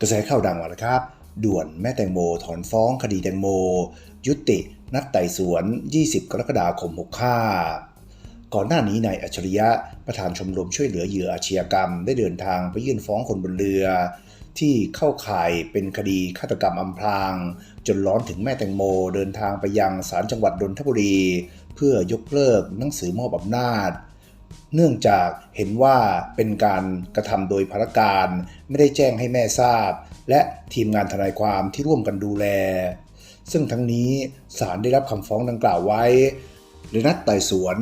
กระแสข่าวดังมาแล้วครับ ด่วนแม่แตงโมถอนฟ้องคดีแตงโม ยุตินัดไต่สวน 20 กรกฎาคม 65 ก่อนหน้านี้นายอัจฉริยะประธานชมรมช่วยเหลือเหยื่ออาชญากรรม ได้เดินทางไปยื่นฟ้องคนบนเรือ ที่เข้าข่ายเป็นคดีฆาตกรรมอำพราง จนร้อนถึงแม่แตงโม เดินทางไปยังศาลจังหวัดนนทบุรี เพื่อยกเลิกหนังสือมอบอำนาจ เนื่องจากเห็นว่าเป็นการกระทำโดยพารการไม่ได้แจ้งให้แม่ทราบ และทีมงานทนายความที่ร่วมกันดูแล ซึ่งทั้งนี้ศาลได้รับคำฟ้องดังกล่าวไว้และนัดไต่สวน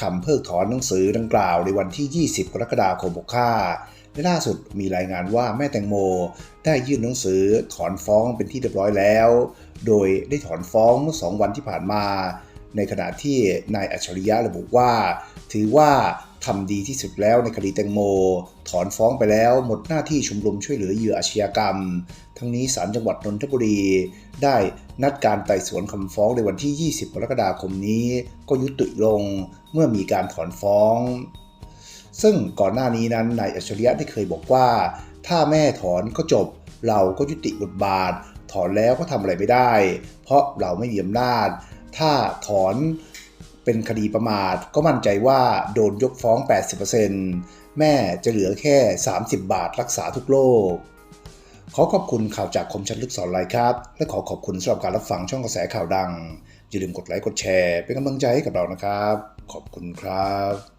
คำเพิกถอนหนังสือดังกล่าวในวันที่ 20 กรกฎาคม65และล่าสุดมีรายงานว่าแม่แตงโม ได้ยื่นหนังสือถอนฟ้องเป็นที่เรียบร้อยแล้ว โดยได้ถอนฟ้องเมื่อสองวันที่ผ่านมา ในขณะที่นายอัจฉริยะระบุว่า ถือว่าทำดีที่สุดแล้วในคดีแตงโม ถอนฟ้องไปแล้วหมดหน้าที่ชมรมช่วยเหลือเหยื่ออาชญากรรม ทั้งนี้ศาลจังหวัดนนทบุรี ได้นัดการไต่สวนคำฟ้องในวันที่ 20 กรกฎาคมนี้ ก็ยุติลงเมื่อมีการถอนฟ้อง ซึ่งก่อนหน้านี้นั้นนายอัจฉริยะได้เคยบอกว่า ถ้าแม่ถอนก็จบ เราก็ยุติบทบาท ถอนแล้วก็ทำอะไรไม่ได้ เพราะเราไม่มีอำนาจ ถ้าถอน เป็นคดีประมาทก็มั่นใจว่าโดนยกฟ้อง 80%แม่จะเหลือแค่ 30 บาทรักษาทุกโรคขอขอบคุณข่าวจากคมชัดลึกสอนไลน์ครับ และขอขอบคุณสำหรับการรับฟังช่องกระแสข่าวดัง อย่าลืมกดไลค์กดแชร์ เป็นกำลังใจให้กับเรานะครับ ขอบคุณครับ